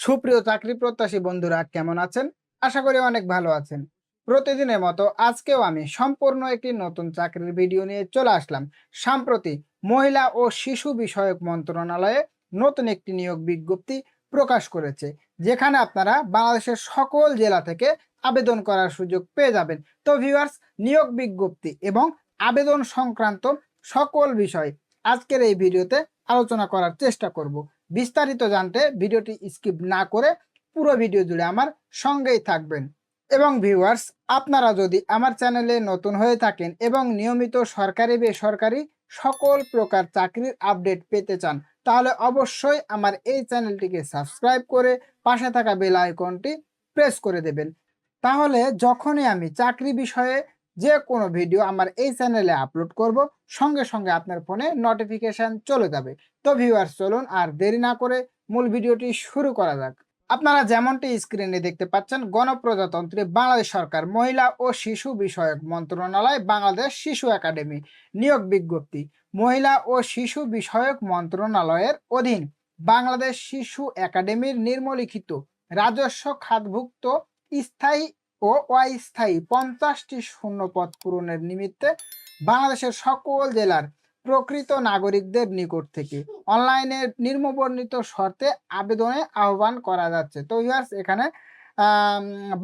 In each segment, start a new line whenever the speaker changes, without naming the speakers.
সুপ্রিয় চাকরি প্রত্যাশী বন্ধুরা, কেমন আছেন? আশা করি অনেক ভালো আছেন। প্রতিদিনের মতো আজকেও আমি সম্পূর্ণ একটি নতুন চাকরির ভিডিও নিয়ে চলে আসলাম। সাম্প্রতি মহিলা ও শিশু বিষয়ক মন্ত্রণালয়ে নতুন একটি নিয়োগ বিজ্ঞপ্তি প্রকাশ করেছে, যেখানে আপনারা বাংলাদেশের সকল জেলা থেকে আবেদন করার সুযোগ পেয়ে যাবেন। তো ভিউয়ার্স নিয়োগ বিজ্ঞপ্তি এবং আবেদন সংক্রান্ত সকল বিষয় আজকের এই ভিডিওতে আলোচনা করার চেষ্টা করব। বিস্তারিত জানতে ভিডিওটি স্কিপ না করে পুরো ভিডিও জুড়ে আমার সঙ্গেই থাকবেন। এবং ভিউয়ার্স আপনারা যদি আমার চ্যানেলে নতুন হয়ে থাকেন এবং নিয়মিত সরকারি বেসরকারি সকল প্রকার চাকরির আপডেট পেতে চান, তাহলে অবশ্যই আমার এই চ্যানেলটিকে সাবস্ক্রাইব করে পাশে থাকা বেল আইকনটি প্রেস করে দেবেন। তাহলে যখনই আমি চাকরি বিষয়ে যে কোনো ভিডিও আমার এই চ্যানেলে আপলোড করব, সঙ্গে সঙ্গে আপনার ফোনে নোটিফিকেশন চলে যাবে। তো ভিউয়ার্স চলুন আর দেরি না করে মূল ভিডিওটি শুরু করা যাক। আপনারা যেমনটি স্ক্রিনে দেখতে পাচ্ছেন, গণপ্রজাতন্ত্রী বাংলাদেশ সরকার মহিলা ও শিশু বিষয়ক মন্ত্রণালয়, বাংলাদেশ শিশু একাডেমি নিয়োগ বিজ্ঞপ্তি। মহিলা ও শিশু বিষয়ক মন্ত্রণালয়ের অধীন বাংলাদেশ শিশু একাডেমির নির্মলিখিত রাজস্ব খাতভুক্ত স্থায়ী ও অস্থায়ী পঞ্চাশটি শূন্যপদ পূরণের নিমিত্তে বাংলাদেশের সকল জেলার প্রকৃত নাগরিকদের নিকট থেকে অনলাইনে নির্মবর্ণিত শর্তে আবেদনে আহ্বান করা যাচ্ছে। তো ভিউয়ার্স এখানে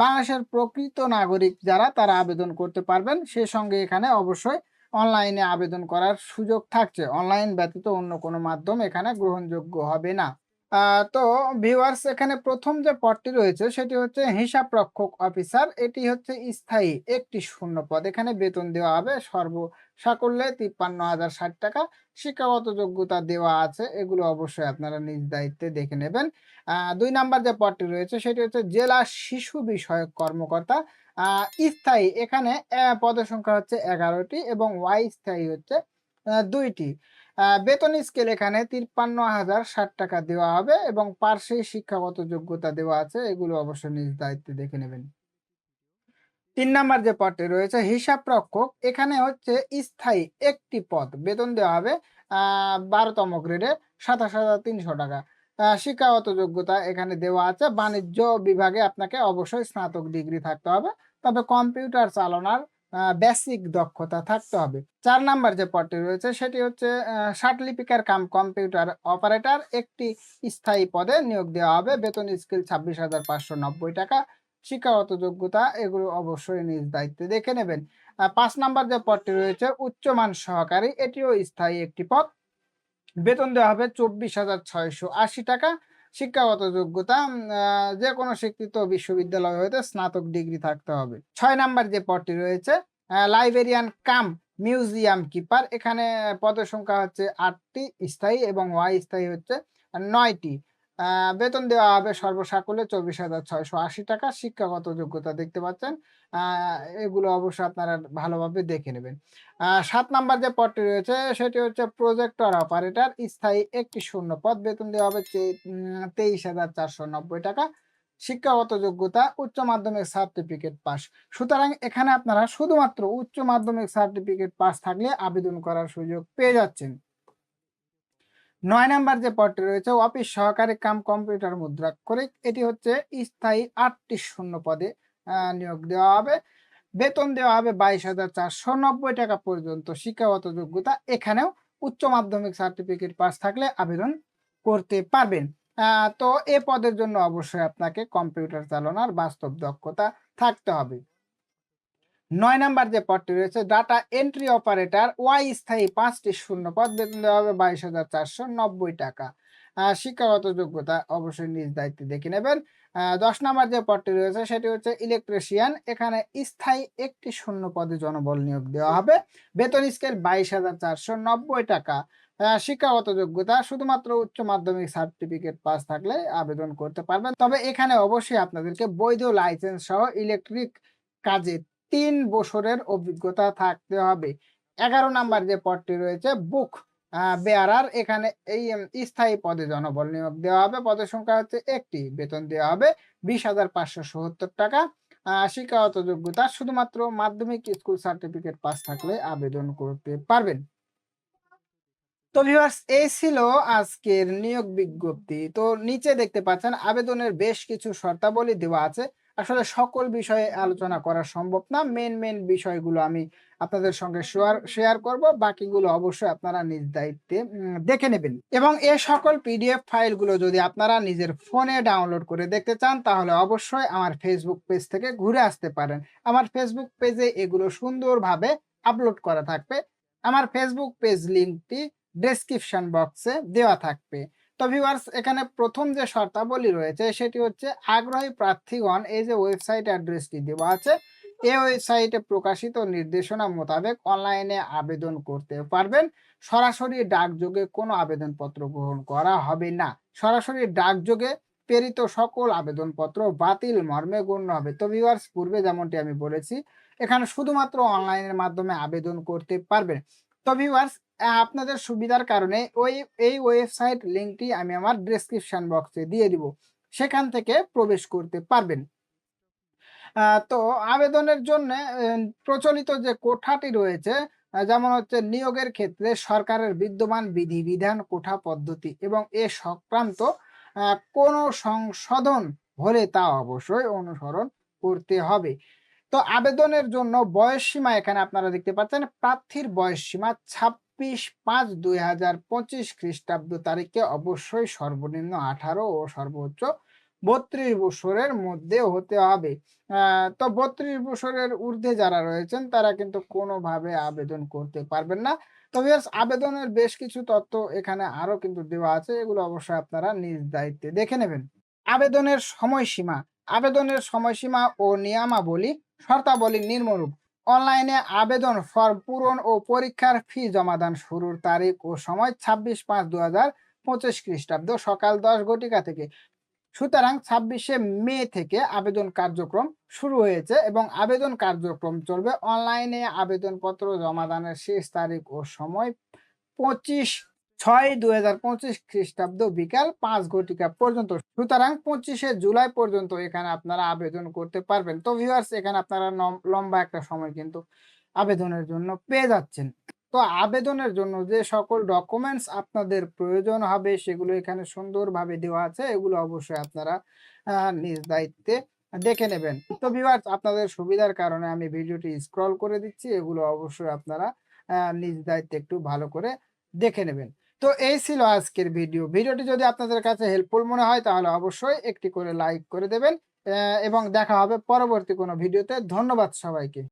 বাংলাদেশের প্রকৃত নাগরিক যারা, তারা আবেদন করতে পারবেন। সে সঙ্গে এখানে অবশ্যই অনলাইনে আবেদন করার সুযোগ থাকছে। অনলাইন ব্যতীত অন্য কোনো মাধ্যম এখানে গ্রহণযোগ্য হবে না। তো ভিউয়ার্স এখানে প্রথম যে পদটি রয়েছে, সেটি হচ্ছে হিসাব রক্ষক অফিসার এটি হচ্ছে স্থায়ী একটি শূন্য পদ। এখানে বেতন দেওয়া হবে সর্ব সাকল্যে তিপ্পান্ন হাজার ষাট টাকা। শিক্ষাগত যোগ্যতা দেওয়া আছে, এগুলো অবশ্যই আপনারা নিজ দায়িত্বে দেখে নেবেন। দুই নাম্বার যে পদটি রয়েছে, সেটি হচ্ছে জেলা শিশু বিষয়ক কর্মকর্তা। স্থায়ী, এখানে পদের সংখ্যা হচ্ছে এগারোটি এবং ওয়াই স্থায়ী হচ্ছে দুইটি। বেতন স্কেল এখানে তিপ্পান্ন হাজার ষাট টাকা দেওয়া হবে এবং পার্শ্বে শিক্ষাগত যোগ্যতা দেওয়া আছে, এগুলো অবশ্যই নিজ দায়িত্বে দেখে নেবেন। তিন নাম্বার যে পদটি রয়েছে, হিসাব রক্ষক, এখানে হচ্ছে স্থায়ী একটি পদ, বেতন দেওয়া হবে বারোতম গ্রেডে সাতাশ হাজার তিনশো টাকা। শিক্ষাগত যোগ্যতা এখানে দেওয়া আছে, বাণিজ্য বিভাগে আপনাকে অবশ্যই স্নাতক ডিগ্রি থাকতে হবে, তবে কম্পিউটার চালনার বেসিক দক্ষতা থাকতে হবে। চার নাম্বার যে পদটি রয়েছে, সেটি হচ্ছে লিপিকার কাম কম্পিউটার অপারেটর। একটি স্থায়ী পদে নিয়োগ দেওয়া হবে। বেতন স্কিল ছাব্বিশ হাজার পাঁচশো নব্বই টাকা। শিক্ষাগত যোগ্যতা, এগুলো অবশ্যই নিজ দায়িত্বে দেখে নেবেন। পাঁচ নাম্বার যে পদটি রয়েছে, উচ্চমান সহকারী, এটিও স্থায়ী একটি পদ। বেতন দেওয়া হবে চব্বিশ হাজার ছয়শো আশি টাকা। শিক্ষাগত যোগ্যতা যে কোনো স্বীকৃত বিশ্ববিদ্যালয় হইতে স্নাতক ডিগ্রি থাকতে হবে। ছয় নাম্বার যে পদটি রয়েছে লাইব্রেরিয়ান কাম মিউজিয়াম কিপার এখানে পদের সংখ্যা হচ্ছে আটটি স্থায়ী এবং ওয়াই স্থায়ী হচ্ছে নয়টি। বেতন দেওয়া হবে সর্বসাকুল্যে চব্বিশ হাজার ছয়শো আশি টাকা। শিক্ষাগত যোগ্যতা দেখতে পাচ্ছেন। এগুলো অবশ্যই আপনারা ভালোভাবে দেখে নেবেন। সাত নাম্বার যে পদটি রয়েছে, সেটি হচ্ছে প্রজেক্টর অপারেটর। স্থায়ী একটি শূন্য পদ। বেতন দেওয়া হবে তেইশ হাজার চারশো নব্বই টাকা। শিক্ষাগত যোগ্যতা, উচ্চ মাধ্যমিক সার্টিফিকেট পাস। সুতরাং এখানে আপনারা শুধুমাত্র উচ্চ মাধ্যমিক সার্টিফিকেট পাস থাকলে আবেদন করার সুযোগ পেয়ে যাচ্ছেন। নয় নাম্বার যে পদটি রয়েছে, অফিস সহকারী কাম কম্পিউটার মুদ্রাক্ষরিক এটি হচ্ছে স্থায়ী আটটি শূন্য পদে নিয়োগ দেওয়া হবে। বেতন দেওয়া হবে বাইশ হাজার চারশো নব্বই টাকা পর্যন্ত। শিক্ষাগত যোগ্যতা এখানেও উচ্চ মাধ্যমিক সার্টিফিকেট পাস থাকলে আবেদন করতে পারবেন। তো এ পদের জন্য অবশ্যই আপনাকে কম্পিউটার চালানোর বাস্তব দক্ষতা থাকতে হবে। নয় নাম্বার যে পদটি রয়েছে ডাটা এন্ট্রি অপারেটর ওয়াই স্থায়ী পাঁচটি শূন্য পদ, বেতন দেওয়া হবে বাইশ হাজার চারশো নব্বই টাকা। শিক্ষাগত যোগ্যতা অবশ্যই নিজ দায়িত্বে দেখে নেবেন। দশ নাম্বার যে পদটি রয়েছে, সেটি হচ্ছে ইলেকট্রিশিয়ান এখানে স্থায়ী একটি শূন্য পদে জনবল নিয়োগ দেওয়া হবে। বেতন স্কেল বাইশ হাজার চারশো নব্বই টাকা। শিক্ষাগত যোগ্যতা, শুধুমাত্র উচ্চ মাধ্যমিক সার্টিফিকেট পাস থাকলে আবেদন করতে পারবেন। তবে এখানে অবশ্যই আপনাদেরকে বৈধ লাইসেন্স সহ ইলেকট্রিক কাজে তিন বছরের অভিজ্ঞতা থাকতে হবে এগারো নাম্বার যে পদটি রয়েছে, বুক বেয়ারার, এখানে এই স্থায়ী পদে জনবল নিয়োগ দেওয়া হবে পদের সংখ্যা হচ্ছে একটি, বেতন দেওয়া হবে বিশ হাজার পাঁচশো সত্তর টাকা শিক্ষাগত যোগ্যতা, শুধুমাত্র মাধ্যমিক স্কুল সার্টিফিকেট পাস থাকলে আবেদন করতে পারবেন তো ভিউয়ার্স এই ছিল আজকের নিয়োগ বিজ্ঞপ্তি। তো নিচে দেখতে পাচ্ছেন, আবেদনের বেশ কিছু শর্তাবলী দেওয়া আছে। আসলে সকল বিষয়ে আলোচনা করা সম্ভব না। মেন মেন বিষয়গুলো আমি আপনাদের সঙ্গে শেয়ার শেয়ার করব। বাকিগুলো অবশ্যই আপনারা নিজ দায়িত্বে দেখে নেবেন। এবং এ সকল পিডিএফ ফাইলগুলো যদি আপনারা নিজের ফোনে ডাউনলোড করে দেখতে চান, তাহলে অবশ্যই আমার ফেসবুক পেজ থেকে ঘুরে আসতে পারেন। আমার ফেসবুক পেজে এগুলো সুন্দরভাবে আপলোড করা থাকবে। আমার ফেসবুক পেজ লিঙ্কটি ডেসক্রিপশন বক্সে দেওয়া থাকবে। তো এখানে প্রথম যে শর্তাবলী রয়েছে, সেটি হচ্ছে আগ্রহী প্রার্থীগণ এই যে ওয়েবসাইট অ্যাড্রেসটি দেওয়া আছে এই ওয়েবসাইটে প্রকাশিত নির্দেশনা মোতাবেক অনলাইনে আবেদন করতে পারবেন। সরাসরি ডাকযোগে কোনো আবেদনপত্র গ্রহণ করা হবে না। সরাসরি ডাকযোগে প্রেরিত সকল আবেদনপত্র বাতিল মর্মে গণ্য হবে। তো পূর্বে যেমনটি আমি বলেছি, এখানে শুধুমাত্র অনলাইনের মাধ্যমে আবেদন করতে পারবেন। তো আপনাদের সুবিধার কারণে ওই এই ওয়েবসাইট লিংকটি আমি আমার ডেসক্রিপশন বক্সে দিয়ে দিব। সেখান থেকে প্রবেশ করতে পারবেন। তো আবেদনের জন্যে প্রচলিত যে কোঠাটি রয়েছে যেমন হচ্ছে নিয়োগের ক্ষেত্রে সরকারের বিদ্যমান বিধিবিধান, কোঠা পদ্ধতি এবং এ সংক্রান্ত কোনো সংশোধন হলে তা অবশ্যই অনুসরণ করতে হবে। তো আবেদনের জন্য বয়সসীমা এখানে আপনারা দেখতে পাচ্ছেন প্রার্থীর বয়সসীমা ২৬/৫-২০২৫ খ্রিস্টাব্দ তারিখে অবশ্যই সর্বনিম্ন ১৮ ও সর্বোচ্চ ৩২ বছরের মধ্যে হতে হবে। তো ৩২ বছরের ঊর্ধ্বে যারা রয়েছেন তারা কিন্তু কোনোভাবে আবেদন করতে পারবেন না। তো আবেদনের বেশ কিছু তথ্য এখানে আরও কিন্তু দেওয়া আছে। এগুলো অবশ্যই আপনারা নিজ দায়িত্বে দেখে নেবেন। আবেদনের সময়সীমা, আবেদনের সময়সীমা ও নিয়মাবলী শর্তাবলী নিম্নরূপ। অনলাইনে আবেদন ফর্ম পূরণ ও পরীক্ষার ফি জমাদান শুরুর তারিখ ও সময় ২৬/৫-২০২৫ খ্রিস্টাব্দ সকাল ১০ ঘটিকা থেকে। সুতরাং ২৬শে মে থেকে আবেদন কার্যক্রম শুরু হয়েছে এবং আবেদন কার্যক্রম চলবে অনলাইনে। আবেদনপত্র জমাদানের শেষ তারিখ ও সময় ২৫/৬/২০২৫ খ্রিস্টাব্দ বিকাল ৫ ঘটিকা পর্যন্ত। সুতরাং ২৫শে জুলাই পর্যন্ত এখানে আপনারা আবেদন করতে পারবেন। তো ভিউয়ার্স এখানে আপনারা লম্বা একটা সময় কিন্তু আবেদনের জন্য পেয়ে যাচ্ছেন। তো আবেদনের জন্য যে সকল ডকুমেন্টস আপনাদের প্রয়োজন হবে, সেগুলো এখানে সুন্দরভাবে দেওয়া আছে। এগুলো অবশ্যই আপনারা নিজ দায়িত্বে দেখে নেবেন। তো ভিউয়ার্স আপনাদের সুবিধার কারণে আমি ভিডিওটি স্ক্রল করে দিচ্ছি। এগুলো অবশ্যই আপনারা নিজ দায়িত্বে একটু ভালো করে দেখে নেবেন। তো এই ছিল আজকের ভিডিও। ভিডিওটি যদি আপনাদের কাছে হেল্পফুল মনে হয়, তাহলে অবশ্যই একটি করে লাইক করে দেবেন। এবং দেখা হবে পরবর্তী কোনো ভিডিওতে। ধন্যবাদ সবাইকে।